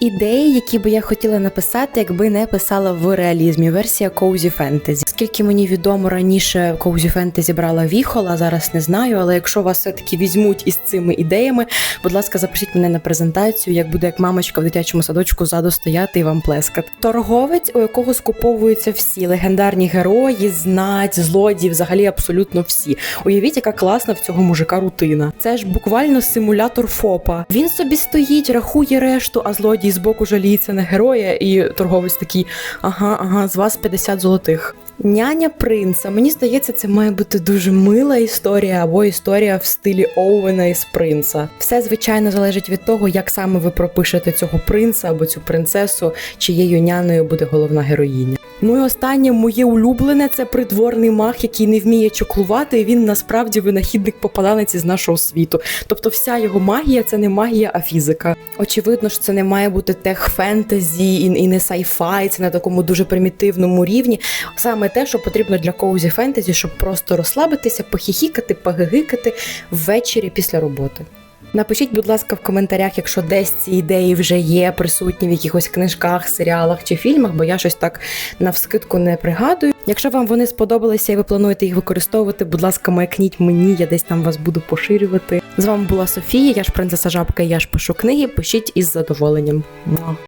Ідеї, які би я хотіла написати, якби не писала в реалізмі. Версія Cozy Fantasy. Скільки мені відомо раніше Cozy Fantasy брала Віхола, зараз не знаю. Але якщо вас все-таки візьмуть із цими ідеями, будь ласка, запишіть мене на презентацію, як буде як мамочка в дитячому садочку ззаду стояти і вам плескати. Торговець, у якого скуповуються всі легендарні герої, знать, злодії, взагалі абсолютно всі. Уявіть, яка класна в цього мужика рутина. Це ж буквально симулятор ФОПа. Він собі стоїть, рахує решту, а злодій боку жаліється на героя, і торговець такий: ага, ага, з вас 50 золотих. Няня принца. Мені здається, це має бути дуже мила історія або історія в стилі Оуена із принца. Все звичайно залежить від того, як саме ви пропишете цього принца або цю принцесу, чиєю няною буде головна героїня. Ну і останнє моє улюблене це придворний маг, який не вміє чоклувати. і Він насправді винахідник попаданець із нашого світу. Тобто, вся його магія це не магія, а фізика. Очевидно, що це не має бути тех фентезі і, і не сайфай, це на такому дуже примітивному рівні. Саме те, що потрібно для коузі фентезі, щоб просто розслабитися, похіхікати, погигикати ввечері після роботи. Напишіть, будь ласка, в коментарях, якщо десь ці ідеї вже є присутні в якихось книжках, серіалах чи фільмах, бо я щось так навскидку не пригадую. Якщо вам вони сподобалися і ви плануєте їх використовувати, будь ласка, маякніть мені, я десь там вас буду поширювати. З вами була Софія, я ж принцеса Жабка, я ж пишу книги. Пишіть із задоволенням.